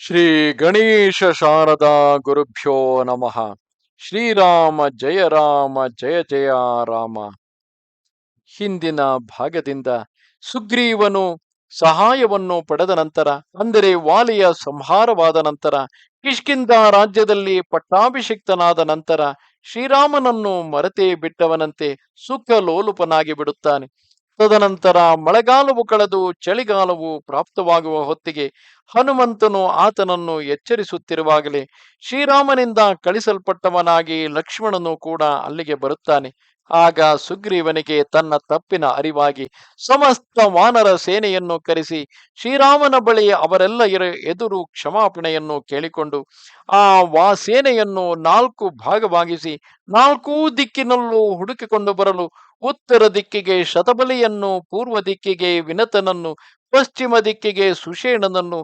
ಶ್ರೀ ಗಣೇಶ ಶಾರದಾ ಗುರುಭ್ಯೋ ನಮಃ. ಶ್ರೀರಾಮ ಜಯ ರಾಮ ಜಯ ಜಯ ರಾಮ. ಹಿಂದಿನ ಭಾಗದಿಂದ ಸುಗ್ರೀವನು ಸಹಾಯವನ್ನು ಪಡೆದ ನಂತರ, ಅಂದರೆ ವಾಲಿಯ ಸಂಹಾರವಾದ ನಂತರ ಕಿಷ್ಕಿಂದ ರಾಜ್ಯದಲ್ಲಿ ಪಟ್ಟಾಭಿಷಿಕ್ತನಾದ ನಂತರ ಶ್ರೀರಾಮನನ್ನು ಮರೆತೇ ಬಿಟ್ಟವನಂತೆ ಸುಖ ಲೋಲುಪನಾಗಿ ಬಿಡುತ್ತಾನೆ ತದನಂತರ ಮಳೆಗಾಲವು ಕಳೆದು ಚಳಿಗಾಲವು ಪ್ರಾಪ್ತವಾಗುವ ಹೊತ್ತಿಗೆ ಹನುಮಂತನು ಆತನನ್ನು ಎಚ್ಚರಿಸುತ್ತಿರುವಾಗಲೇ ಶ್ರೀರಾಮನಿಂದ ಕಳಿಸಲ್ಪಟ್ಟವನಾಗಿ ಲಕ್ಷ್ಮಣನು ಕೂಡ ಅಲ್ಲಿಗೆ ಬರುತ್ತಾನೆ. ಆಗ ಸುಗ್ರೀವನಿಗೆ ತನ್ನ ತಪ್ಪಿನ ಅರಿವಾಗಿ, ಸಮಸ್ತ ವಾನರ ಸೇನೆಯನ್ನು ಕರೆಸಿ, ಶ್ರೀರಾಮನ ಬಳಿ ಅವರೆಲ್ಲ ಎದುರು ಕ್ಷಮಾಪಣೆಯನ್ನು ಕೇಳಿಕೊಂಡು, ಆ ವಾ ಸೇನೆಯನ್ನು ನಾಲ್ಕು ಭಾಗವಾಗಿಸಿ, ನಾಲ್ಕೂ ದಿಕ್ಕಿನಲ್ಲೂ ಹುಡುಕಿಕೊಂಡು ಬರಲು, ಉತ್ತರ ದಿಕ್ಕಿಗೆ ಶತಬಲಿಯನ್ನು, ಪೂರ್ವ ದಿಕ್ಕಿಗೆ ವಿನತನನ್ನು, ಪಶ್ಚಿಮ ದಿಕ್ಕಿಗೆ ಸುಷೇಣನನ್ನು,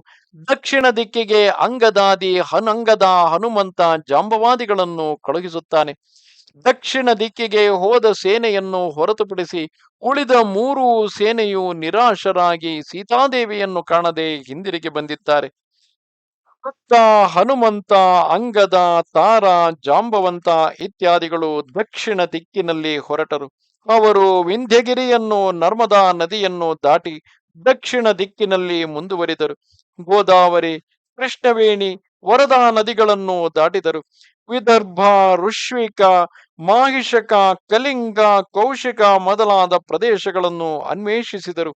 ದಕ್ಷಿಣ ದಿಕ್ಕಿಗೆ ಅಂಗದಾದಿ, ಹನಂಗದ ಹನುಮಂತ ಜಾಂಬವಾದಿಗಳನ್ನು ಕಳುಹಿಸುತ್ತಾನೆ. ದಕ್ಷಿಣ ದಿಕ್ಕಿಗೆ ಹೋದ ಸೇನೆಯನ್ನು ಹೊರತುಪಡಿಸಿ ಉಳಿದ ಮೂರು ಸೇನೆಯು ನಿರಾಶರಾಗಿ ಸೀತಾದೇವಿಯನ್ನು ಕಾಣದೆ ಹಿಂದಿರುಗಿ ಬಂದಿದ್ದಾರೆ. ಅತ್ತ ಹನುಮಂತ, ಅಂಗದ, ತಾರ, ಜಾಂಬವಂತ ಇತ್ಯಾದಿಗಳು ದಕ್ಷಿಣ ದಿಕ್ಕಿನಲ್ಲಿ ಹೊರಟರು. ಅವರು ವಿಂಧ್ಯಗಿರಿಯನ್ನು, ನರ್ಮದಾ ನದಿಯನ್ನು ದಾಟಿ ದಕ್ಷಿಣ ದಿಕ್ಕಿನಲ್ಲಿ ಮುಂದುವರಿದರು. ಗೋದಾವರಿ, ಕೃಷ್ಣವೇಣಿ ವರದಾ ನದಿಗಳನ್ನು ದಾಟಿದರು. ವಿದರ್ಭ, ಋಷ್ವಿಕ, ಮಾಹಿಷಕ, ಕಲಿಂಗ, ಕೌಶಿಕ ಮೊದಲಾದ ಪ್ರದೇಶಗಳನ್ನು ಅನ್ವೇಷಿಸಿದರು.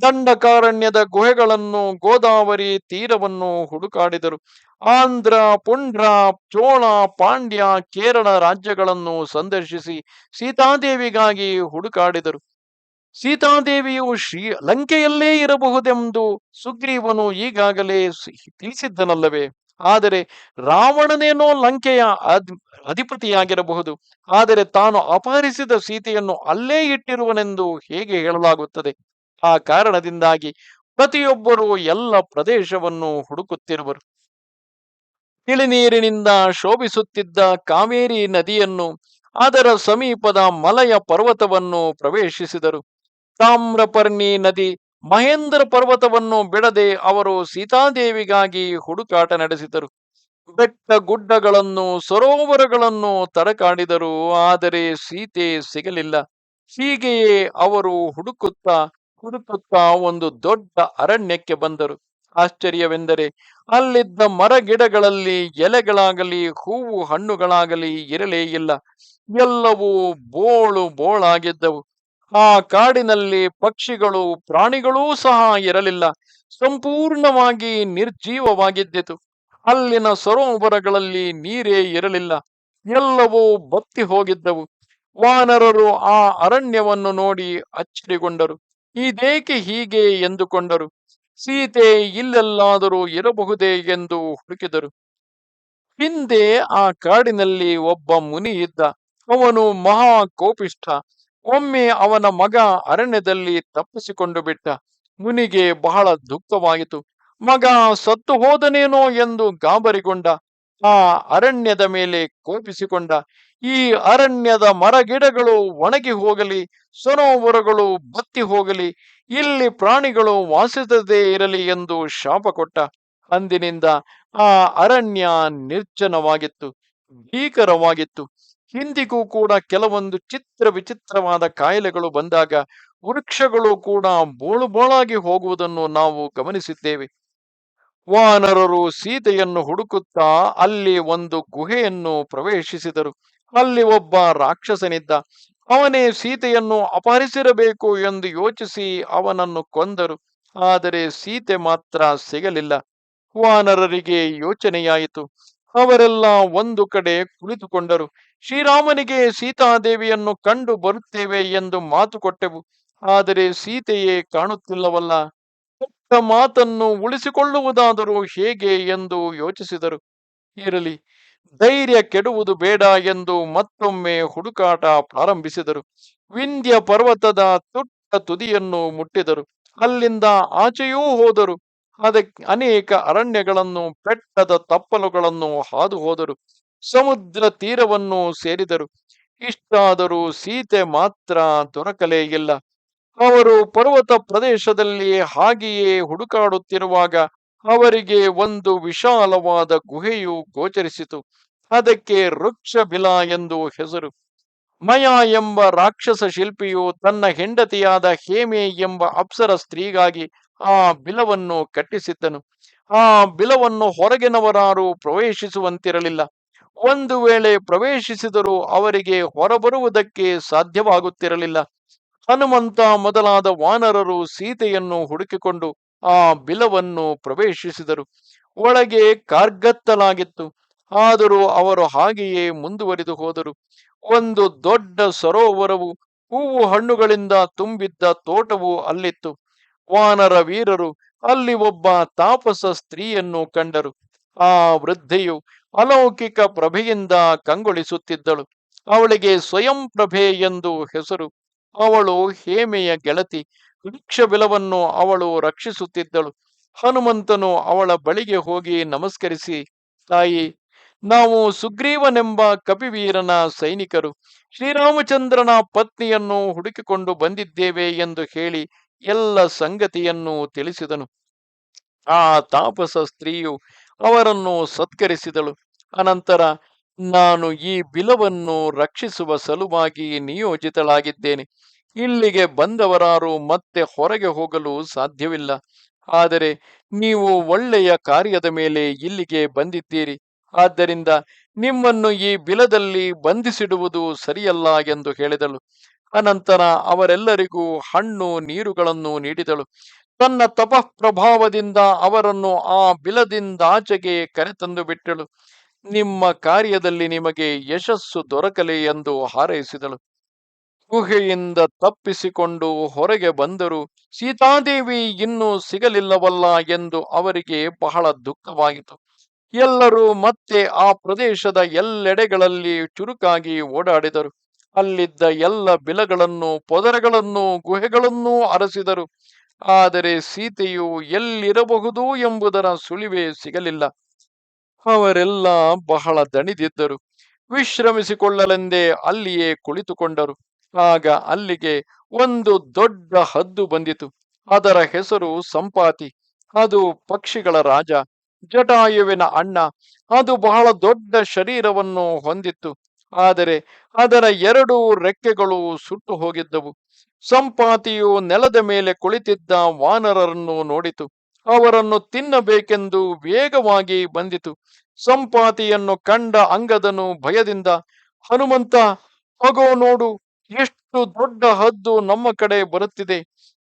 ದಂಡಕಾರಣ್ಯದ ಗುಹೆಗಳನ್ನು ಗೋದಾವರಿ ತೀರವನ್ನು ಹುಡುಕಾಡಿದರು. ಆಂಧ್ರ, ಪುಂಡ್ರ, ಚೋಳ, ಪಾಂಡ್ಯ, ಕೇರಳ ರಾಜ್ಯಗಳನ್ನು ಸಂದರ್ಶಿಸಿ ಸೀತಾದೇವಿಗಾಗಿ ಹುಡುಕಾಡಿದರು. ಸೀತಾದೇವಿಯು ಶ್ರೀ ಲಂಕೆಯಲ್ಲೇ ಇರಬಹುದೆಂದು ಸುಗ್ರೀವನು ಈಗಾಗಲೇ ತಿಳಿಸಿದ್ದನಲ್ಲವೇ? ಆದರೆ ರಾವಣನೇನೋ ಲಂಕೆಯ ಅಧಿಪತಿಯಾಗಿರಬಹುದು. ಆದರೆ ತಾನು ಅಪಹರಿಸಿದ ಸೀತೆಯನ್ನು ಅಲ್ಲೇ ಇಟ್ಟಿರುವನೆಂದು ಹೇಗೆ ಹೇಳಲಾಗುತ್ತದೆ? ಆ ಕಾರಣದಿಂದಾಗಿ ಪ್ರತಿಯೊಬ್ಬರೂ ಎಲ್ಲ ಪ್ರದೇಶವನ್ನು ಹುಡುಕುತ್ತಿರುವರು. ತಿಳಿನೀರಿನಿಂದ ಶೋಭಿಸುತ್ತಿದ್ದ ಕಾವೇರಿ ನದಿಯನ್ನು ಅದರ ಸಮೀಪದ ಮಲಯ ಪರ್ವತವನ್ನು ಪ್ರವೇಶಿಸಿದರು. ತಾಮ್ರಪರ್ಣಿ ನದಿ ಮಹೇಂದ್ರ ಪರ್ವತವನ್ನು ಬಿಡದೆ ಅವರು ಸೀತಾದೇವಿಗಾಗಿ ಹುಡುಕಾಟ ನಡೆಸಿದರು. ಬೆಟ್ಟ ಗುಡ್ಡಗಳನ್ನು, ಸರೋವರಗಳನ್ನು ತಡಕಾಡಿದರು ಆದರೆ ಸೀತೆ ಸಿಗಲಿಲ್ಲ. ಹೀಗೆಯೇ ಅವರು ಹುಡುಕುತ್ತಾ ಹುಡುಕುತ್ತಾ ಒಂದು ದೊಡ್ಡ ಅರಣ್ಯಕ್ಕೆ ಬಂದರು. ಆಶ್ಚರ್ಯವೆಂದರೆ, ಅಲ್ಲಿದ್ದ ಮರಗಿಡಗಳಲ್ಲಿ ಎಲೆಗಳಾಗಲಿ, ಹೂವು ಹಣ್ಣುಗಳಾಗಲಿ ಇರಲೇ ಇಲ್ಲ. ಎಲ್ಲವೂ ಬೋಳು ಬೋಳಾಗಿದ್ದವು. ಆ ಕಾಡಿನಲ್ಲಿ ಪಕ್ಷಿಗಳು ಪ್ರಾಣಿಗಳೂ ಸಹ ಇರಲಿಲ್ಲ. ಸಂಪೂರ್ಣವಾಗಿ ನಿರ್ಜೀವವಾಗಿದ್ದಿತು. ಅಲ್ಲಿನ ಸರೋವರಗಳಲ್ಲಿ ನೀರೇ ಇರಲಿಲ್ಲ. ಎಲ್ಲವೂ ಬತ್ತಿ ಹೋಗಿದ್ದವು. ವಾನರರು ಆ ಅರಣ್ಯವನ್ನು ನೋಡಿ ಅಚ್ಚರಿಗೊಂಡರು. ಇದೇಕೆ ಹೀಗೆ ಎಂದುಕೊಂಡರು. ಸೀತೆ ಇಲ್ಲೆಲ್ಲಾದರೂ ಇರಬಹುದೇ ಎಂದು ಹುಡುಕಿದರು. ಹಿಂದೆ ಆ ಕಾಡಿನಲ್ಲಿ ಒಬ್ಬ ಮುನಿ ಇದ್ದ ಅವನು ಮಹಾ ಕೋಪಿಷ್ಠ. ಒಮ್ಮೆ ಅವನ ಮಗ ಅರಣ್ಯದಲ್ಲಿ ತಪ್ಪಿಸಿಕೊಂಡು ಬಿಟ್ಟ. ಮುನಿಗೆ ಬಹಳ ದುಃಖವಾಯಿತು. ಮಗ ಸತ್ತು ಹೋದನೇನೋ ಎಂದು ಗಾಬರಿಗೊಂಡ. ಆ ಅರಣ್ಯದ ಮೇಲೆ ಕೋಪಿಸಿಕೊಂಡ. ಈ ಅರಣ್ಯದ ಮರಗಿಡಗಳು ಒಣಗಿ ಹೋಗಲಿ ಸರೋವರಗಳು ಬತ್ತಿ ಹೋಗಲಿ, ಇಲ್ಲಿ ಪ್ರಾಣಿಗಳು ವಾಸಿಸದೇ ಇರಲಿ ಎಂದು ಶಾಪ ಕೊಟ್ಟ. ಅಂದಿನಿಂದ ಆ ಅರಣ್ಯ ನಿರ್ಜನವಾಗಿತ್ತು, ಭೀಕರವಾಗಿತ್ತು. ಹಿಂದಿಗೂ ಕೂಡ ಕೆಲವೊಂದು ಚಿತ್ರ ವಿಚಿತ್ರವಾದ ಕಾಯಿಲೆಗಳು ಬಂದಾಗ ವೃಕ್ಷಗಳು ಕೂಡ ಬೋಳು ಬೋಳಾಗಿ ಹೋಗುವುದನ್ನು ನಾವು ಗಮನಿಸಿದ್ದೇವೆ. ವಾನರರು ಸೀತೆಯನ್ನು ಹುಡುಕುತ್ತಾ ಅಲ್ಲಿ ಒಂದು ಗುಹೆಯನ್ನು ಪ್ರವೇಶಿಸಿದರು. ಅಲ್ಲಿ ಒಬ್ಬ ರಾಕ್ಷಸನಿದ್ದ. ಅವನೇ ಸೀತೆಯನ್ನು ಅಪಹರಿಸಿರಬೇಕು ಎಂದು ಯೋಚಿಸಿ ಅವನನ್ನು ಕೊಂದರು. ಆದರೆ ಸೀತೆ ಮಾತ್ರ ಸಿಗಲಿಲ್ಲ. ವಾನರರಿಗೆ ಯೋಚನೆಯಾಯಿತು. ಅವರೆಲ್ಲ ಒಂದು ಕಡೆ ಕುಳಿತುಕೊಂಡರು. ಶ್ರೀರಾಮನಿಗೆ ಸೀತಾದೇವಿಯನ್ನು ಕಂಡು ಬರುತ್ತೇವೆ ಎಂದು ಮಾತು ಕೊಟ್ಟೆವು. ಆದರೆ ಸೀತೆಯೇ ಕಾಣುತ್ತಿಲ್ಲವಲ್ಲ. ಕೊಟ್ಟ ಮಾತನ್ನು ಉಳಿಸಿಕೊಳ್ಳುವುದಾದರೂ ಹೇಗೆ ಎಂದು ಯೋಚಿಸಿದರು. ಇರಲಿ, ಧೈರ್ಯ ಕೆಡುವುದು ಬೇಡ ಎಂದು ಮತ್ತೊಮ್ಮೆ ಹುಡುಕಾಟ ಪ್ರಾರಂಭಿಸಿದರು. ವಿಂಧ್ಯ ಪರ್ವತದ ತುಟ್ಟ ತುದಿಯನ್ನು ಮುಟ್ಟಿದರು. ಅಲ್ಲಿಂದ ಆಚೆಯೂ ಹೋದರು. ಅದಕ್ಕೆ ಅನೇಕ ಅರಣ್ಯಗಳನ್ನು, ಬೆಟ್ಟದ ತಪ್ಪಲುಗಳನ್ನು ಹಾದು ಹೋದರು ಸಮುದ್ರ ತೀರವನ್ನು ಸೇರಿದರು. ಇಷ್ಟಾದರೂ ಸೀತೆ ಮಾತ್ರ ದೊರಕಲೇ ಇಲ್ಲ. ಅವರು ಪರ್ವತ ಪ್ರದೇಶದಲ್ಲಿ ಹಾಗೆಯೇ ಹುಡುಕಾಡುತ್ತಿರುವಾಗ ಅವರಿಗೆ ಒಂದು ವಿಶಾಲವಾದ ಗುಹೆಯು ಗೋಚರಿಸಿತು. ಅದಕ್ಕೆ ವೃಕ್ಷ ಬಿಲ ಎಂದು ಹೆಸರು. ಮಯ ಎಂಬ ರಾಕ್ಷಸ ಶಿಲ್ಪಿಯು ತನ್ನ ಹೆಂಡತಿಯಾದ ಹೇಮೆ ಎಂಬ ಅಪ್ಸರ ಸ್ತ್ರೀಗಾಗಿ ಆ ಬಿಲವನ್ನು ಕಟ್ಟಿಸಿದ್ದನು. ಆ ಬಿಲವನ್ನು ಹೊರಗಿನವರಾರು ಪ್ರವೇಶಿಸುವಂತಿರಲಿಲ್ಲ. ಒಂದು ವೇಳೆ ಪ್ರವೇಶಿಸಿದರೂ ಅವರಿಗೆ ಹೊರಬರುವುದಕ್ಕೆ ಸಾಧ್ಯವಾಗುತ್ತಿರಲಿಲ್ಲ. ಹನುಮಂತ ಮೊದಲಾದ ವಾನರರು ಸೀತೆಯನ್ನು ಹುಡುಕಿಕೊಂಡು ಆ ಬಿಲವನ್ನು ಪ್ರವೇಶಿಸಿದರು. ಒಳಗೆ ಕಾರ್ಗತ್ತಲಾಗಿತ್ತು. ಆದರೂ ಅವರು ಹಾಗೆಯೇ ಮುಂದುವರಿದು ಹೋದರು. ಒಂದು ದೊಡ್ಡ ಸರೋವರವು ಹೂವು ಹಣ್ಣುಗಳಿಂದ ತುಂಬಿದ್ದ ತೋಟವು ಅಲ್ಲಿತ್ತು. ವಾನರ ವೀರರು, ಅಲ್ಲಿ ಒಬ್ಬ ತಾಪಸ ಸ್ತ್ರೀಯನ್ನು ಕಂಡರು. ಆ ವೃದ್ಧೆಯು ಅಲೌಕಿಕ ಪ್ರಭೆಯಿಂದ ಕಂಗೊಳಿಸುತ್ತಿದ್ದಳು. ಅವಳಿಗೆ ಸ್ವಯಂ ಪ್ರಭೆ ಎಂದು ಹೆಸರು. ಅವಳು ಹೇಮೆಯ ಗೆಳತಿ. ವೃಕ್ಷ ಬಿಲವನ್ನು ಅವಳು ರಕ್ಷಿಸುತ್ತಿದ್ದಳು. ಹನುಮಂತನು ಅವಳ ಬಳಿಗೆ ಹೋಗಿ ನಮಸ್ಕರಿಸಿ, ತಾಯಿ, ನಾವು ಸುಗ್ರೀವನೆಂಬ ಕಪಿವೀರನ ಸೈನಿಕರು. ಶ್ರೀರಾಮಚಂದ್ರನ ಪತ್ನಿಯನ್ನು ಹುಡುಕಿಕೊಂಡು ಬಂದಿದ್ದೇವೆ ಎಂದು ಹೇಳಿ ಎಲ್ಲ ಸಂಗತಿಯನ್ನು ತಿಳಿಸಿದನು. ಆ ತಾಪಸ ಸ್ತ್ರೀಯು ಅವರನ್ನು ಸತ್ಕರಿಸಿದಳು. ಅನಂತರ, ನಾನು ಈ ಬಿಲವನ್ನು ರಕ್ಷಿಸುವ ಸಲುವಾಗಿ ನಿಯೋಜಿತಳಾಗಿದ್ದೇನೆ. ಇಲ್ಲಿಗೆ ಬಂದವರಾರು ಮತ್ತೆ ಹೊರಗೆ ಹೋಗಲು ಸಾಧ್ಯವಿಲ್ಲ. ಆದರೆ, ನೀವು ಒಳ್ಳೆಯ ಕಾರ್ಯದ ಮೇಲೆ ಇಲ್ಲಿಗೆ ಬಂದಿದ್ದೀರಿ. ಆದ್ದರಿಂದ ನಿಮ್ಮನ್ನು ಈ ಬಿಲದಲ್ಲಿ ಬಂಧಿಸಿಡುವುದು ಸರಿಯಲ್ಲ ಎಂದು ಹೇಳಿದಳು. ಅನಂತರ ಅವರೆಲ್ಲರಿಗೂ ಹಣ್ಣು, ನೀರುಗಳನ್ನು ನೀಡಿದಳು. ತನ್ನ ತಪಃ ಪ್ರಭಾವದಿಂದ ಅವರನ್ನು ಆ ಬಿಲದಿಂದಾಚೆಗೆ ಕರೆತಂದು ಬಿಟ್ಟಳು. ನಿಮ್ಮ ಕಾರ್ಯದಲ್ಲಿ ನಿಮಗೆ ಯಶಸ್ಸು ದೊರಕಲಿ ಎಂದು ಹಾರೈಸಿದಳು. ಗುಹೆಯಿಂದ ತಪ್ಪಿಸಿಕೊಂಡು ಹೊರಗೆ ಬಂದರು. ಸೀತಾದೇವಿ ಇನ್ನೂ ಸಿಗಲಿಲ್ಲವಲ್ಲ ಎಂದು ಅವರಿಗೆ ಬಹಳ ದುಃಖವಾಯಿತು. ಎಲ್ಲರೂ ಮತ್ತೆ ಆ ಪ್ರದೇಶದ ಎಲ್ಲೆಡೆಗಳಲ್ಲಿ ಚುರುಕಾಗಿ ಓಡಾಡಿದರು. ಅಲ್ಲಿದ್ದ ಎಲ್ಲ ಬಿಲಗಳನ್ನು, ಪೊದರಗಳನ್ನು, ಗುಹೆಗಳನ್ನೂ ಅರಸಿದರು. ಆದರೆ ಸೀತೆಯು ಎಲ್ಲಿರಬಹುದು ಎಂಬುದರ ಸುಳಿವೇ ಸಿಗಲಿಲ್ಲ. ಅವರೆಲ್ಲ ಬಹಳ ದಣಿದಿದ್ದರು. ವಿಶ್ರಮಿಸಿಕೊಳ್ಳಲೆಂದೇ ಅಲ್ಲಿಯೇ ಕುಳಿತುಕೊಂಡರು. ಆಗ ಅಲ್ಲಿಗೆ ಒಂದು ದೊಡ್ಡ ಹದ್ದು ಬಂದಿತು. ಅದರ ಹೆಸರು ಸಂಪಾತಿ. ಅದು ಪಕ್ಷಿಗಳ ರಾಜ. ಜಟಾಯುವಿನ ಅಣ್ಣ. ಅದು ಬಹಳ ದೊಡ್ಡ ಶರೀರವನ್ನು ಹೊಂದಿತ್ತು. ಆದರೆ ಅದರ ಎರಡು ರೆಕ್ಕೆಗಳು ಸುಟ್ಟು ಹೋಗಿದ್ದವು. ಸಂಪಾತಿಯು ನೆಲದ ಮೇಲೆ ಕುಳಿತಿದ್ದ ವಾನರರನ್ನು ನೋಡಿತು. ಅವರನ್ನು ತಿನ್ನಬೇಕೆಂದು ವೇಗವಾಗಿ ಬಂದಿತು. ಸಂಪಾತಿಯನ್ನು ಕಂಡ ಅಂಗದನು ಭಯದಿಂದ, ಹನುಮಂತ, ಅಗೋ ನೋಡು, ಎಷ್ಟು ದೊಡ್ಡ ಹದ್ದು ನಮ್ಮ ಕಡೆ ಬರುತ್ತಿದೆ.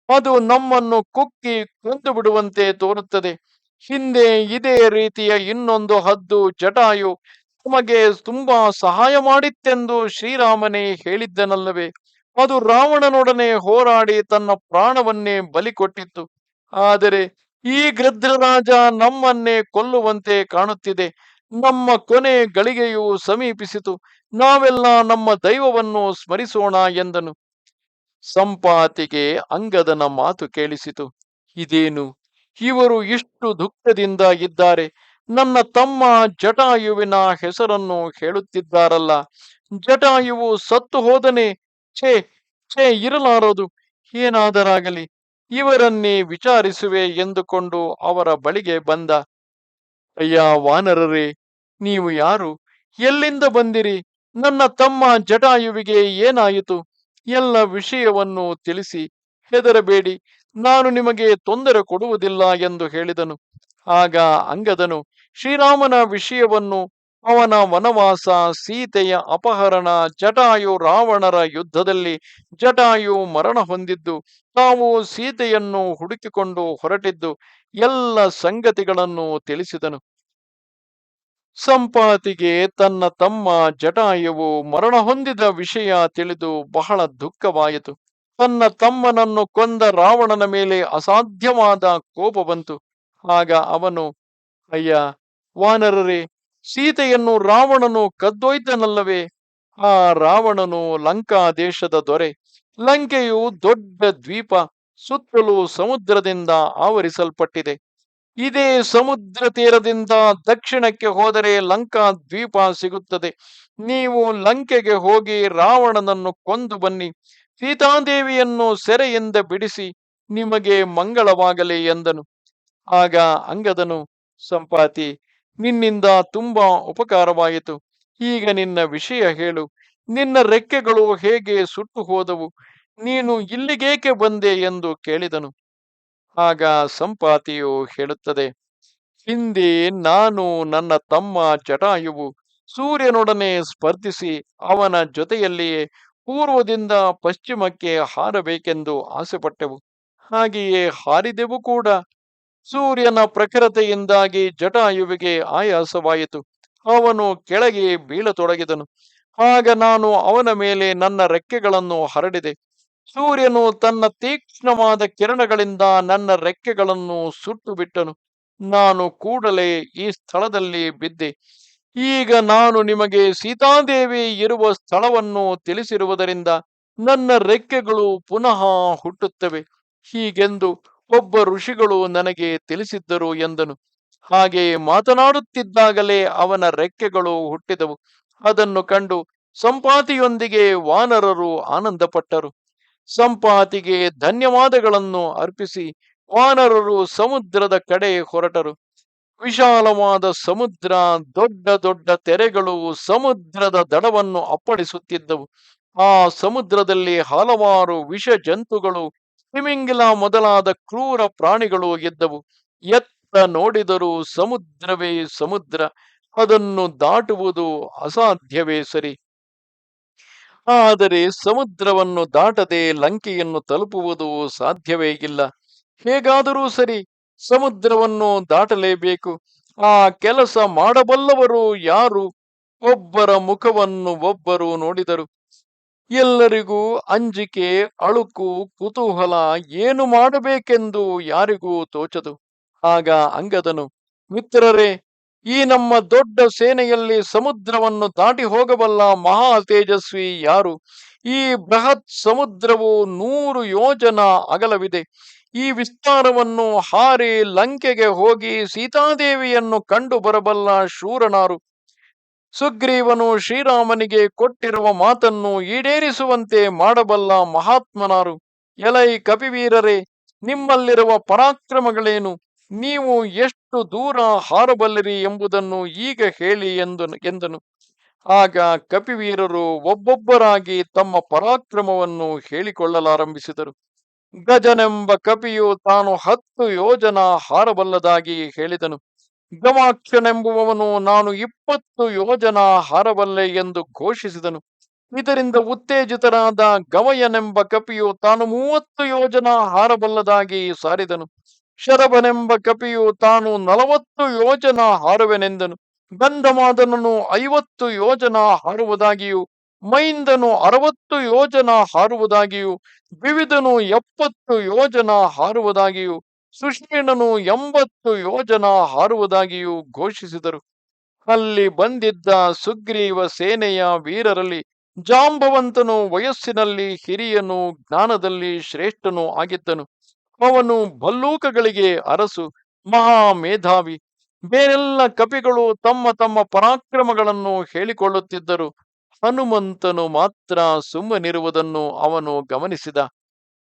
ಅದು ನಮ್ಮನ್ನು ಕುಕ್ಕಿ ಕೊಂದು ಬಿಡುವಂತೆ ತೋರುತ್ತದೆ. ಹಿಂದೆ ಇದೇ ರೀತಿಯ ಇನ್ನೊಂದು ಹದ್ದು ಜಟಾಯು ತಮಗೆ ತುಂಬಾ ಸಹಾಯ ಮಾಡಿತ್ತೆಂದು ಶ್ರೀರಾಮನೇ ಹೇಳಿದ್ದನಲ್ಲವೇ? ಅದು ರಾವಣನೊಡನೆ ಹೋರಾಡಿ ತನ್ನ ಪ್ರಾಣವನ್ನೇ ಬಲಿ ಕೊಟ್ಟಿತ್ತು. ಆದರೆ ಈ ಗೃಧ್ರರಾಜ ನಮ್ಮನ್ನೇ ಕೊಲ್ಲುವಂತೆ ಕಾಣುತ್ತಿದೆ. ನಮ್ಮ ಕೊನೆ ಗಳಿಗೆಯು ಸಮೀಪಿಸಿತು. ನಾವೆಲ್ಲ ನಮ್ಮ ದೈವವನ್ನು ಸ್ಮರಿಸೋಣ ಎಂದನು. ಸಂಪಾತಿಗೆ ಅಂಗದನ ಮಾತು ಕೇಳಿಸಿತು. ಇದೇನು? ಇವರು ಇಷ್ಟು ದುಃಖದಿಂದ ಇದ್ದಾರೆ. ನನ್ನ ತಮ್ಮ ಜಟಾಯುವಿನ ಹೆಸರನ್ನು ಹೇಳುತ್ತಿದ್ದಾರಲ್ಲ, ಜಟಾಯುವು ಸತ್ತು ಹೋದನೆ? ಛೇ ಛೇ, ಇರಲಾರದು, ಏನಾದರಾಗಲಿ, ಇವರನ್ನೇ ವಿಚಾರಿಸುವೆ ಎಂದುಕೊಂಡು ಅವರ ಬಳಿಗೆ ಬಂದ. ಅಯ್ಯ ವಾನರರೇ, ನೀವು ಯಾರು? ಎಲ್ಲಿಂದ ಬಂದಿರಿ? ನನ್ನ ತಮ್ಮ ಜಟಾಯುವಿಗೆ ಏನಾಯಿತು? ಎಲ್ಲ ವಿಷಯವನ್ನು ತಿಳಿಸಿ ಹೆದರಬೇಡಿ, ನಾನು ನಿಮಗೆ ತೊಂದರೆ ಕೊಡುವುದಿಲ್ಲ ಎಂದು ಹೇಳಿದನು. ಆಗ ಅಂಗದನು ಶ್ರೀರಾಮನ ವಿಷಯವನ್ನು ಅವನ ವನವಾಸ, ಸೀತೆಯ ಅಪಹರಣ, ಜಟಾಯು ರಾವಣರ ಯುದ್ಧದಲ್ಲಿ ಜಟಾಯು ಮರಣ ಹೊಂದಿದ್ದು, ತಾವು ಸೀತೆಯನ್ನು ಹುಡುಕಿಕೊಂಡು ಹೊರಟಿದ್ದು ಎಲ್ಲ ಸಂಗತಿಗಳನ್ನು ತಿಳಿಸಿದನು. ಸಂಪಾತಿಗೆ ತನ್ನ ತಮ್ಮ ಜಟಾಯುವು ಮರಣ ಹೊಂದಿದ ವಿಷಯ ತಿಳಿದು ಬಹಳ ದುಃಖವಾಯಿತು. ತನ್ನ ತಮ್ಮನನ್ನು ಕೊಂದ ರಾವಣನ ಮೇಲೆ ಅಸಾಧ್ಯವಾದ ಕೋಪ ಬಂತು. ಆಗ ಅವನು, ಅಯ್ಯ ವಾನರರೇ, ಸೀತೆಯನ್ನು ರಾವಣನು ಕದ್ದೊಯ್ದನಲ್ಲವೇ? ಆ ರಾವಣನು ಲಂಕಾ ದೇಶದ ದೊರೆ. ಲಂಕೆಯು ದೊಡ್ಡ ದ್ವೀಪ, ಸುತ್ತಲೂ ಸಮುದ್ರದಿಂದ ಆವರಿಸಲ್ಪಟ್ಟಿದೆ. ಇದೇ ಸಮುದ್ರ ತೀರದಿಂದ ದಕ್ಷಿಣಕ್ಕೆ ಹೋದರೆ ಲಂಕಾ ದ್ವೀಪ ಸಿಗುತ್ತದೆ. ನೀವು ಲಂಕೆಗೆ ಹೋಗಿ ರಾವಣನನ್ನು ಕೊಂದು ಬನ್ನಿ. ಸೀತಾದೇವಿಯನ್ನು ಸೆರೆಯಿಂದ ಬಿಡಿಸಿ ನಿಮಗೆ ಮಂಗಳವಾಗಲಿ ಎಂದನು. ಆಗ ಅಂಗದನು, ಸಂಪಾತಿ ನಿನ್ನಿಂದ ತುಂಬಾ ಉಪಕಾರವಾಯಿತು. ಈಗ ನಿನ್ನ ವಿಷಯ ಹೇಳು. ನಿನ್ನ ರೆಕ್ಕೆಗಳು ಹೇಗೆ ಸುಟ್ಟು ಹೋದವು? ನೀನು ಇಲ್ಲಿಗೇಕೆ ಬಂದೆ ಎಂದು ಕೇಳಿದನು. ಆಗ ಸಂಪಾತಿಯು ಹೇಳುತ್ತದೆ, ಹಿಂದೆ ನಾನು ನನ್ನ ತಮ್ಮ ಜಟಾಯುವು ಸೂರ್ಯನೊಡನೆ ಸ್ಪರ್ಧಿಸಿ ಅವನ ಜೊತೆಯಲ್ಲಿಯೇ ಪೂರ್ವದಿಂದ ಪಶ್ಚಿಮಕ್ಕೆ ಹಾರಬೇಕೆಂದು ಆಸೆಪಟ್ಟೆವು. ಹಾಗೆಯೇ ಹಾರಿದೆವು ಕೂಡ. ಸೂರ್ಯನ ಪ್ರಖರತೆಯಿಂದಾಗಿ ಜಟಾಯುವಿಗೆ ಆಯಾಸವಾಯಿತು. ಅವನು ಕೆಳಗೆ ಬೀಳತೊಡಗಿದನು. ಆಗ ನಾನು ಅವನ ಮೇಲೆ ನನ್ನ ರೆಕ್ಕೆಗಳನ್ನು ಹರಡಿದೆ. ಸೂರ್ಯನು ತನ್ನ ತೀಕ್ಷ್ಣವಾದ ಕಿರಣಗಳಿಂದ ನನ್ನ ರೆಕ್ಕೆಗಳನ್ನು ಸುಟ್ಟು ಬಿಟ್ಟನು ನಾನು ಕೂಡಲೇ ಈ ಸ್ಥಳದಲ್ಲಿ ಬಿದ್ದೆ. ಈಗ ನಾನು ನಿಮಗೆ ಸೀತಾದೇವಿ ಇರುವ ಸ್ಥಳವನ್ನು ತಿಳಿಸಿರುವುದರಿಂದ ನನ್ನ ರೆಕ್ಕೆಗಳು ಪುನಃ ಹುಟ್ಟುತ್ತವೆ. ಹೀಗೆಂದು ಒಬ್ಬ ಋಷಿಗಳು ನನಗೆ ತಿಳಿಸಿದ್ದರು ಎಂದನು. ಹಾಗೆ ಮಾತನಾಡುತ್ತಿದ್ದಾಗಲೇ ಅವನ ರೆಕ್ಕೆಗಳು ಹುಟ್ಟಿದವು. ಅದನ್ನು ಕಂಡು ಸಂಪಾತಿಯೊಂದಿಗೆ ವಾನರರು ಆನಂದಪಟ್ಟರು. ಸಂಪಾತಿಗೆ ಧನ್ಯವಾದಗಳನ್ನು ಅರ್ಪಿಸಿ ವಾನರರು ಸಮುದ್ರದ ಕಡೆ ಹೊರಟರು. ವಿಶಾಲವಾದ ಸಮುದ್ರ, ದೊಡ್ಡ ದೊಡ್ಡ ತೆರೆಗಳು ಸಮುದ್ರದ ದಡವನ್ನು ಅಪ್ಪಳಿಸುತ್ತಿದ್ದವು. ಆ ಸಮುದ್ರದಲ್ಲಿ ಹಲವಾರು ವಿಷ ಜಂತುಗಳು ತಿಮಿಂಗಿಲ ಮೊದಲಾದ ಕ್ರೂರ ಪ್ರಾಣಿಗಳು ಎದ್ದವು. ಎತ್ತ ನೋಡಿದರೂ ಸಮುದ್ರವೇ ಸಮುದ್ರ, ಅದನ್ನು ದಾಟುವುದು ಅಸಾಧ್ಯವೇ ಸರಿ. ಆದರೆ ಸಮುದ್ರವನ್ನು ದಾಟದೆ ಲಂಕೆಯನ್ನು ತಲುಪುವುದು ಸಾಧ್ಯವೇ ಇಲ್ಲ. ಹೇಗಾದರೂ ಸರಿ, ಸಮುದ್ರವನ್ನು ದಾಟಲೇಬೇಕು. ಆ ಕೆಲಸ ಮಾಡಬಲ್ಲವರು ಯಾರು? ಒಬ್ಬರ ಮುಖವನ್ನು ಒಬ್ಬರು ನೋಡಿದರು. ಎಲ್ಲರಿಗೂ ಅಂಜಿಕೆ, ಅಳುಕು, ಕುತೂಹಲ ಏನು ಮಾಡಬೇಕೆಂದು ಯಾರಿಗೂ ತೋಚದು. ಆಗ ಅಂಗದನು, ಮಿತ್ರರೇ, ಈ ನಮ್ಮ ದೊಡ್ಡ ಸೇನೆಯಲ್ಲಿ ಸಮುದ್ರವನ್ನು ದಾಟಿ ಹೋಗಬಲ್ಲ ಮಹಾ ತೇಜಸ್ವಿ ಯಾರು? ಈ ಬೃಹತ್ ಸಮುದ್ರವು ನೂರು ಯೋಜನ ಅಗಲವಿದೆ. ಈ ವಿಸ್ತಾರವನ್ನು ಹಾರಿ ಲಂಕೆಗೆ ಹೋಗಿ ಸೀತಾದೇವಿಯನ್ನು ಕಂಡು ಬರಬಲ್ಲ ಶೂರನಾರು. ಸುಗ್ರೀವನು ಶ್ರೀರಾಮನಿಗೆ ಕೊಟ್ಟಿರುವ ಮಾತನ್ನು ಈಡೇರಿಸುವಂತೆ ಮಾಡಬಲ್ಲ ಮಹಾತ್ಮನಾರು. ಎಲೈ ಕಪಿವೀರರೇ, ನಿಮ್ಮಲ್ಲಿರುವ ಪರಾಕ್ರಮಗಳೇನು? ನೀವು ಎಷ್ಟು ದೂರ ಹಾರಬಲ್ಲಿರಿ ಎಂಬುದನ್ನು ಈಗ ಹೇಳಿ ಎಂದು ಎಂದನು. ಆಗ ಕಪಿವೀರರು ಒಬ್ಬೊಬ್ಬರಾಗಿ ತಮ್ಮ ಪರಾಕ್ರಮವನ್ನು ಹೇಳಿಕೊಳ್ಳಲಾರಂಭಿಸಿದರು. ಗಜನೆಂಬ ಕಪಿಯು ತಾನು ಹತ್ತು ಯೋಜನ ಹಾರಬಲ್ಲದಾಗಿ ಹೇಳಿದನು. ಗಮಾಕ್ಷನೆಂಬುವವನು ನಾನು ಇಪ್ಪತ್ತು ಯೋಜನ ಹಾರಬಲ್ಲೆ ಎಂದು ಘೋಷಿಸಿದನು. ಇದರಿಂದ ಉತ್ತೇಜಿತರಾದ ಗವಯನೆಂಬ ಕಪಿಯು ತಾನು ಮೂವತ್ತು ಯೋಜನ ಹಾರಬಲ್ಲದಾಗಿ ಸಾರಿದನು. ಶರಭನೆಂಬ ಕಪಿಯು ತಾನು ನಲವತ್ತು ಯೋಜನ ಹಾರುವೆನೆಂದನು. ಗಂಧಮಾದನನು ಐವತ್ತು ಯೋಜನ ಹಾರುವುದಾಗಿಯೂ, ಮೈಂದನು ಅರವತ್ತು ಯೋಜನ ಹಾರುವುದಾಗಿಯೂ, ವಿವಿಧನು ಎಪ್ಪತ್ತು ಯೋಜನ ಹಾರುವುದಾಗಿಯೂ ಸುಷೀಣನು ಎಂಬತ್ತು ಯೋಜನ ಹಾರುವುದಾಗಿಯೂ ಘೋಷಿಸಿದರು. ಅಲ್ಲಿ ಬಂದಿದ್ದ ಸುಗ್ರೀವ ಸೇನೆಯ ವೀರರಲ್ಲಿ ಜಾಂಬವಂತನು ವಯಸ್ಸಿನಲ್ಲಿ ಹಿರಿಯನು ಜ್ಞಾನದಲ್ಲಿ ಶ್ರೇಷ್ಠನು ಆಗಿದ್ದನು. ಅವನು ಭಲ್ಲೂಕಗಳಿಗೆ ಅರಸು ಮಹಾ ಮೇಧಾವಿ ಬೇರೆಲ್ಲ ಕಪಿಗಳು ತಮ್ಮ ತಮ್ಮ ಪರಾಕ್ರಮಗಳನ್ನು ಹೇಳಿಕೊಳ್ಳುತ್ತಿದ್ದರು. ಹನುಮಂತನು ಮಾತ್ರ ಸುಮ್ಮನಿರುವುದನ್ನು ಅವನು ಗಮನಿಸಿದ.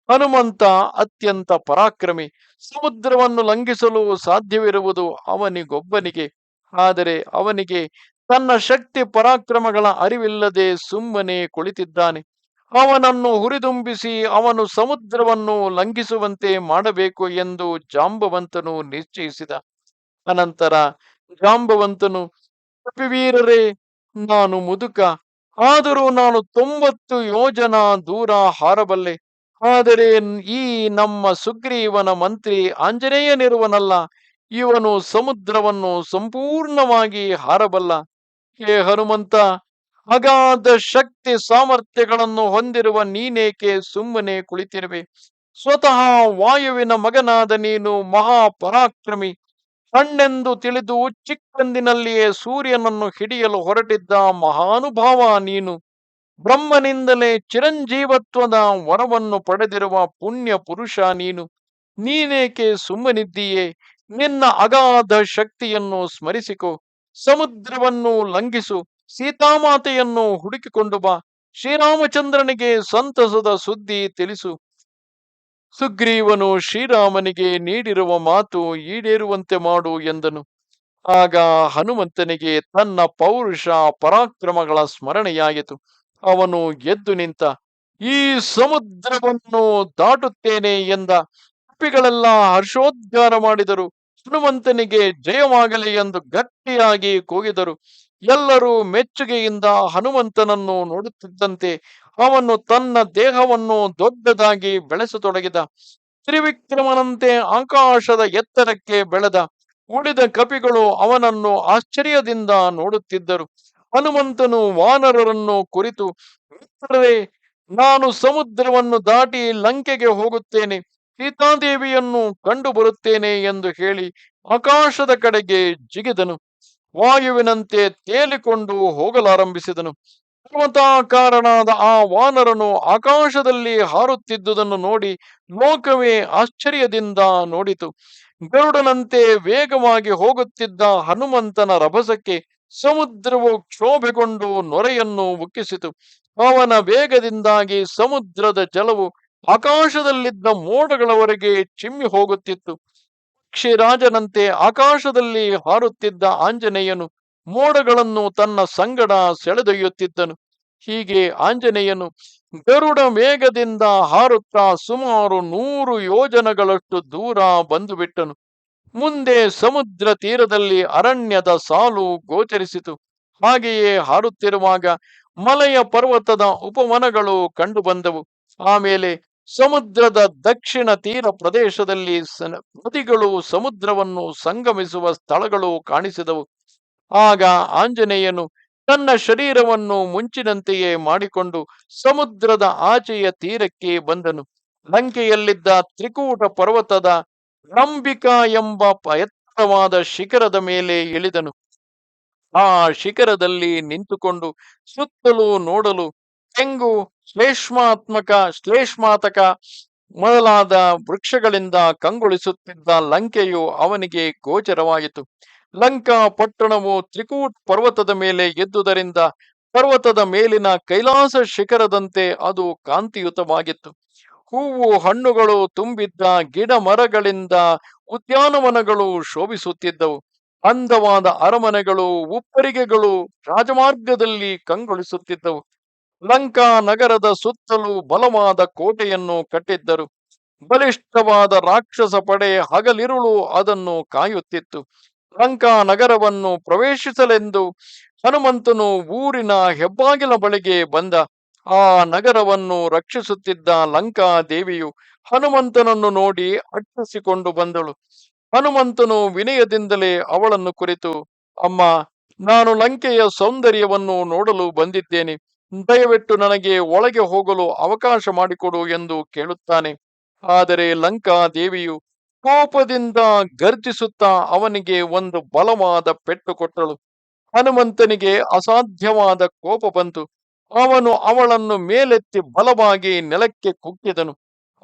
ಹನುಮಂತ ಅತ್ಯಂತ ಪರಾಕ್ರಮಿ. ಸಮುದ್ರವನ್ನು ಲಂಘಿಸಲು ಸಾಧ್ಯವಿರುವುದು ಅವನಿಗೊಬ್ಬನಿಗೆ. ಆದರೆ ಅವನಿಗೆ ತನ್ನ ಶಕ್ತಿ ಪರಾಕ್ರಮಗಳ ಅರಿವಿಲ್ಲದೆ ಸುಮ್ಮನೆ ಕುಳಿತಿದ್ದಾನೆ. ಅವನನ್ನು ಹುರಿದುಂಬಿಸಿ ಅವನು ಸಮುದ್ರವನ್ನು ಲಂಘಿಸುವಂತೆ ಮಾಡಬೇಕು ಎಂದು ಜಾಂಬವಂತನು ನಿಶ್ಚಯಿಸಿದ. ಅನಂತರ ಜಾಂಬವಂತನು, ಕಪಿವೀರರೇ, ನಾನು ಮುದುಕ. ಆದರೂ ನಾನು ತೊಂಬತ್ತು ಯೋಜನಾ ದೂರ ಹಾರಬಲ್ಲೆ. ಆದರೆ ಈ ನಮ್ಮ ಸುಗ್ರೀವನ ಮಂತ್ರಿ ಆಂಜನೇಯನಿರುವನಲ್ಲ, ಇವನು ಸಮುದ್ರವನ್ನು ಸಂಪೂರ್ಣವಾಗಿ ಹಾರಬಲ್ಲ. ಹೇ ಹನುಮಂತ, ಅಗಾಧ ಶಕ್ತಿ ಸಾಮರ್ಥ್ಯಗಳನ್ನು ಹೊಂದಿರುವ ನೀನೇಕೆ ಸುಮ್ಮನೆ ಕುಳಿತಿರುವೆ? ಸ್ವತಃ ವಾಯುವಿನ ಮಗನಾದ ನೀನು ಮಹಾಪರಾಕ್ರಮಿ. ಸಣ್ಣೆಂದು ತಿಳಿದು ಚಿಕ್ಕಂದಿನಲ್ಲಿಯೇ ಸೂರ್ಯನನ್ನು ಹಿಡಿಯಲು ಹೊರಟಿದ್ದ ಮಹಾನುಭಾವ ನೀನು. ಬ್ರಹ್ಮನಿಂದಲೇ ಚಿರಂಜೀವತ್ವದ ವರವನ್ನು ಪಡೆದಿರುವ ಪುಣ್ಯ ಪುರುಷ ನೀನು. ನೀನೇಕೆ ಸುಮ್ಮನಿದ್ದೀಯೇ? ನಿನ್ನ ಅಗಾಧ ಶಕ್ತಿಯನ್ನು ಸ್ಮರಿಸಿಕೊ. ಸಮುದ್ರವನ್ನು ಲಂಘಿಸು. ಸೀತಾಮಾತೆಯನ್ನು ಹುಡುಕಿಕೊಂಡು ಬಾ. ಶ್ರೀರಾಮಚಂದ್ರನಿಗೆ ಸಂತಸದ ಸುದ್ದಿ ತಿಳಿಸು. ಸುಗ್ರೀವನು ಶ್ರೀರಾಮನಿಗೆ ನೀಡಿರುವ ಮಾತು ಈಡೇರುವಂತೆ ಮಾಡು ಎಂದನು. ಆಗ ಹನುಮಂತನಿಗೆ ತನ್ನ ಪೌರುಷ ಪರಾಕ್ರಮಗಳ ಸ್ಮರಣೆಯಾಯಿತು. ಅವನು ಎದ್ದು ನಿಂತ, ಈ ಸಮುದ್ರವನ್ನು ದಾಟುತ್ತೇನೆ ಎಂದ. ಕಪಿಗಳೆಲ್ಲ ಹರ್ಷೋದ್ಗಾರ ಮಾಡಿದರು. ಹನುಮಂತನಿಗೆ ಜಯವಾಗಲಿ ಎಂದು ಗಟ್ಟಿಯಾಗಿ ಕೂಗಿದರು. ಎಲ್ಲರೂ ಮೆಚ್ಚುಗೆಯಿಂದ ಹನುಮಂತನನ್ನು ನೋಡುತ್ತಿದ್ದಂತೆ ಅವನು ತನ್ನ ದೇಹವನ್ನು ದೊಡ್ಡದಾಗಿ ಬೆಳೆಸತೊಡಗಿದ. ತ್ರಿವಿಕ್ರಮನಂತೆ ಆಕಾಶದ ಎತ್ತರಕ್ಕೆ ಬೆಳೆದ. ಉಳಿದ ಕಪಿಗಳು ಅವನನ್ನು ಆಶ್ಚರ್ಯದಿಂದ ನೋಡುತ್ತಿದ್ದರು. ಹನುಮಂತನು ವಾನರರನ್ನು ಕುರಿತು ಮಿತ್ರರೇ ನಾನು ಸಮುದ್ರವನ್ನು ದಾಟಿ ಲಂಕೆಗೆ ಹೋಗುತ್ತೇನೆ. ಸೀತಾದೇವಿಯನ್ನು ಕಂಡು ಬರುತ್ತೇನೆ ಎಂದು ಹೇಳಿ ಆಕಾಶದ ಕಡೆಗೆ ಜಿಗಿದನು. ವಾಯುವಿನಂತೆ ತೇಲಿಕೊಂಡು ಹೋಗಲಾರಂಭಿಸಿದನು. ಪರ್ವತಾಕಾರನಾದ ಆ ವಾನರನು ಆಕಾಶದಲ್ಲಿ ಹಾರುತ್ತಿದ್ದುದನ್ನು ನೋಡಿ ಲೋಕವೇ ಆಶ್ಚರ್ಯದಿಂದ ನೋಡಿತು. ಗರುಡನಂತೆ ವೇಗವಾಗಿ ಹೋಗುತ್ತಿದ್ದ ಹನುಮಂತನ ರಭಸಕ್ಕೆ ಸಮುದ್ರವು ಕ್ಷೋಭೆಗೊಂಡು ನೊರೆಯನ್ನು ಉಕ್ಕಿಸಿತು. ಅವನ ವೇಗದಿಂದಾಗಿ ಸಮುದ್ರದ ಜಲವು ಆಕಾಶದಲ್ಲಿದ್ದ ಮೋಡಗಳವರೆಗೆ ಚಿಮ್ಮಿ ಹೋಗುತ್ತಿತ್ತು ಪಕ್ಷಿರಾಜನಂತೆ ಆಕಾಶದಲ್ಲಿ ಹಾರುತ್ತಿದ್ದ ಆಂಜನೇಯನು ಮೋಡಗಳನ್ನು ತನ್ನ ಸಂಗಡ ಸೆಳೆದೊಯ್ಯುತ್ತಿದ್ದನು. ಹೀಗೆ ಆಂಜನೇಯನು ಗರುಡ ವೇಗದಿಂದ ಹಾರುತ್ತಾ ಸುಮಾರು ನೂರು ಯೋಜನಗಳಷ್ಟು ದೂರ ಬಂದು ಬಿಟ್ಟನು ಮುಂದೆ ಸಮುದ್ರ ತೀರದಲ್ಲಿ ಅರಣ್ಯದ ಸಾಲು ಗೋಚರಿಸಿತು. ಹಾಗೆಯೇ ಹಾರುತ್ತಿರುವಾಗ ಮಲಯ ಪರ್ವತದ ಉಪವನಗಳು ಕಂಡುಬಂದವು ಆಮೇಲೆ ಸಮುದ್ರದ ದಕ್ಷಿಣ ತೀರ ಪ್ರದೇಶದಲ್ಲಿ ನದಿಗಳು ಸಮುದ್ರವನ್ನು ಸಂಗಮಿಸುವ ಸ್ಥಳಗಳು ಕಾಣಿಸಿದವು. ಆಗ ಆಂಜನೇಯನು ತನ್ನ ಶರೀರವನ್ನು ಮುಂಚಿನಂತೆಯೇ ಮಾಡಿಕೊಂಡು ಸಮುದ್ರದ ಆಚೆಯ ತೀರಕ್ಕೆ ಬಂದನು. ಲಂಕೆಯಲ್ಲಿದ್ದ ತ್ರಿಕೂಟ ಪರ್ವತದ ರಂಬಿಕಾ ಎಂಬ ಎತ್ತರವಾದ ಶಿಖರದ ಮೇಲೆ ಇಳಿದನು. ಆ ಶಿಖರದಲ್ಲಿ ನಿಂತುಕೊಂಡು ಸುತ್ತಲೂ ನೋಡಲು ತೆಂಗು, ಶ್ಲೇಷ್ಮಾತ್ಮಕ, ಶ್ಲೇಷ್ಮಾತಕ ಮೊದಲಾದ ವೃಕ್ಷಗಳಿಂದ ಕಂಗೊಳಿಸುತ್ತಿದ್ದ ಲಂಕೆಯು ಅವನಿಗೆ ಗೋಚರವಾಯಿತು. ಲಂಕಾ ಪಟ್ಟಣವು ತ್ರಿಕೂಟ್ ಪರ್ವತದ ಮೇಲೆ ಎದ್ದುದರಿಂದ ಪರ್ವತದ ಮೇಲಿನ ಕೈಲಾಸ ಶಿಖರದಂತೆ ಅದು ಕಾಂತಿಯುತವಾಗಿತ್ತು. ಹೂವು ಹಣ್ಣುಗಳು ತುಂಬಿದ್ದ ಗಿಡ ಮರಗಳಿಂದ ಉದ್ಯಾನವನಗಳು ಶೋಭಿಸುತ್ತಿದ್ದವು. ಅಂದವಾದ ಅರಮನೆಗಳು, ಉಪ್ಪರಿಗೆಗಳು ರಾಜಮಾರ್ಗದಲ್ಲಿ ಕಂಗೊಳಿಸುತ್ತಿದ್ದವು. ಲಂಕಾ ನಗರದ ಸುತ್ತಲೂ ಬಲವಾದ ಕೋಟೆಯನ್ನು ಕಟ್ಟಿದ್ದರು. ಬಲಿಷ್ಠವಾದ ರಾಕ್ಷಸ ಪಡೆ ಹಗಲಿರುಳು ಅದನ್ನು ಕಾಯುತ್ತಿತ್ತು. ಲಂಕಾ ನಗರವನ್ನು ಪ್ರವೇಶಿಸಲೆಂದು ಹನುಮಂತನು ಊರಿನ ಹೆಬ್ಬಾಗಿಲ ಬಳಿಗೆ ಬಂದ. ಆ ನಗರವನ್ನು ರಕ್ಷಿಸುತ್ತಿದ್ದ ಲಂಕಾ ದೇವಿಯು ಹನುಮಂತನನ್ನು ನೋಡಿ ಅಟ್ಟಿಸಿಕೊಂಡು ಬಂದಳು. ಹನುಮಂತನು ವಿನಯದಿಂದಲೇ ಅವಳನ್ನು ಕುರಿತು, ಅಮ್ಮ, ನಾನು ಲಂಕೆಯ ಸೌಂದರ್ಯವನ್ನು ನೋಡಲು ಬಂದಿದ್ದೇನೆ. ದಯವಿಟ್ಟು ನನಗೆ ಒಳಗೆ ಹೋಗಲು ಅವಕಾಶ ಮಾಡಿಕೊಡು ಎಂದು ಕೇಳುತ್ತಾನೆ. ಆದರೆ ಲಂಕಾ ದೇವಿಯು ಕೋಪದಿಂದ ಗರ್ಜಿಸುತ್ತಾ ಅವನಿಗೆ ಒಂದು ಬಲವಾದ ಪೆಟ್ಟು ಕೊಟ್ಟಳು. ಹನುಮಂತನಿಗೆ ಅಸಾಧ್ಯವಾದ ಕೋಪ ಬಂತು. ಅವನು ಅವಳನ್ನು ಮೇಲೆತ್ತಿ ಬಲವಾಗಿ ನೆಲಕ್ಕೆ ಕುಕ್ಕಿದನು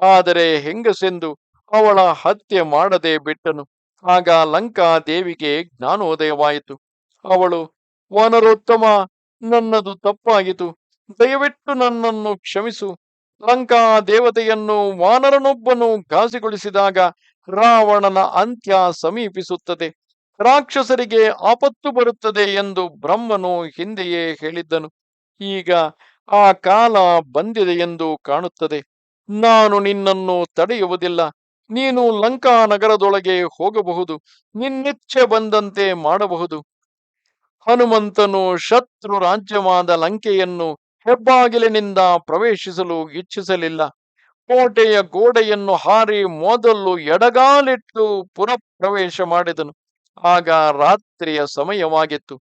ಆದರೆ ಹೆಂಗಸೆಂದು ಅವಳ ಹತ್ಯೆ ಮಾಡದೆ ಬಿಟ್ಟನು. ಆಗ ಲಂಕಾ ದೇವಿಗೆ ಜ್ಞಾನೋದಯವಾಯಿತು. ಅವಳು, ವಾನರೋತ್ತಮ, ನನ್ನದು ತಪ್ಪಾಯಿತು ದಯವಿಟ್ಟು ನನ್ನನ್ನು ಕ್ಷಮಿಸು. ಲಂಕಾ ದೇವತೆಯನ್ನು ವಾನರನೊಬ್ಬನು ಘಾಸಿಗೊಳಿಸಿದಾಗ ರಾವಣನ ಅಂತ್ಯ ಸಮೀಪಿಸುತ್ತದೆ. ರಾಕ್ಷಸರಿಗೆ ಆಪತ್ತು ಬರುತ್ತದೆ ಎಂದು ಬ್ರಹ್ಮನು ಹಿಂದೆಯೇ ಹೇಳಿದ್ದನು. ಈಗ ಆ ಕಾಲ ಬಂದಿದೆ ಎಂದು ಕಾಣುತ್ತದೆ. ನಾನು ನಿನ್ನನ್ನು ತಡೆಯುವುದಿಲ್ಲ. ನೀನು ಲಂಕಾ ನಗರದೊಳಗೆ ಹೋಗಬಹುದು. ನಿನ್ನಿಚ್ಛೆ ಬಂದಂತೆ ಮಾಡಬಹುದು. ಹನುಮಂತನು ಶತ್ರು ರಾಜ್ಯವಾದ ಲಂಕೆಯನ್ನು ಹೆಬ್ಬಾಗಿಲಿನಿಂದ ಪ್ರವೇಶಿಸಲು ಇಚ್ಛಿಸಲಿಲ್ಲ. ಕೋಟೆಯ ಗೋಡೆಯನ್ನು ಹಾರಿ ಮೊದಲು ಎಡಗಾಲಿಟ್ಟು ಪುನಃ ಪ್ರವೇಶ ಮಾಡಿದನು. ಆಗ ರಾತ್ರಿಯ ಸಮಯವಾಗಿತ್ತು.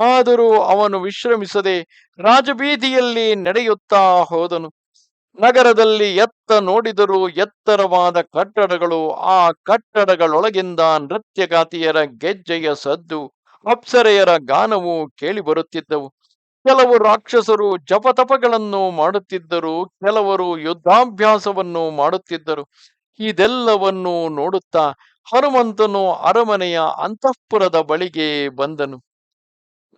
ಆದರೂ ಅವನು ವಿಶ್ರಮಿಸದೆ ರಾಜಬೀದಿಯಲ್ಲಿ ನಡೆಯುತ್ತಾ ಹೋದನು. ನಗರದಲ್ಲಿ ಎತ್ತ ನೋಡಿದರೂ ಎತ್ತರವಾದ ಕಟ್ಟಡಗಳು, ಆ ಕಟ್ಟಡಗಳೊಳಗಿಂದ ನೃತ್ಯಗಾತಿಯರ ಗೆಜ್ಜೆಯ ಸದ್ದು, ಅಪ್ಸರೆಯರ ಗಾನವು ಕೇಳಿಬರುತ್ತಿದ್ದವು. ಕೆಲವು ರಾಕ್ಷಸರು ಜಪತಪಗಳನ್ನು ಮಾಡುತ್ತಿದ್ದರು, ಕೆಲವರು ಯುದ್ಧಾಭ್ಯಾಸವನ್ನು ಮಾಡುತ್ತಿದ್ದರು. ಇದೆಲ್ಲವನ್ನು ನೋಡುತ್ತಾ ಹನುಮಂತನು ಅರಮನೆಯ ಅಂತಃಪುರದ ಬಳಿಗೆ ಬಂದನು.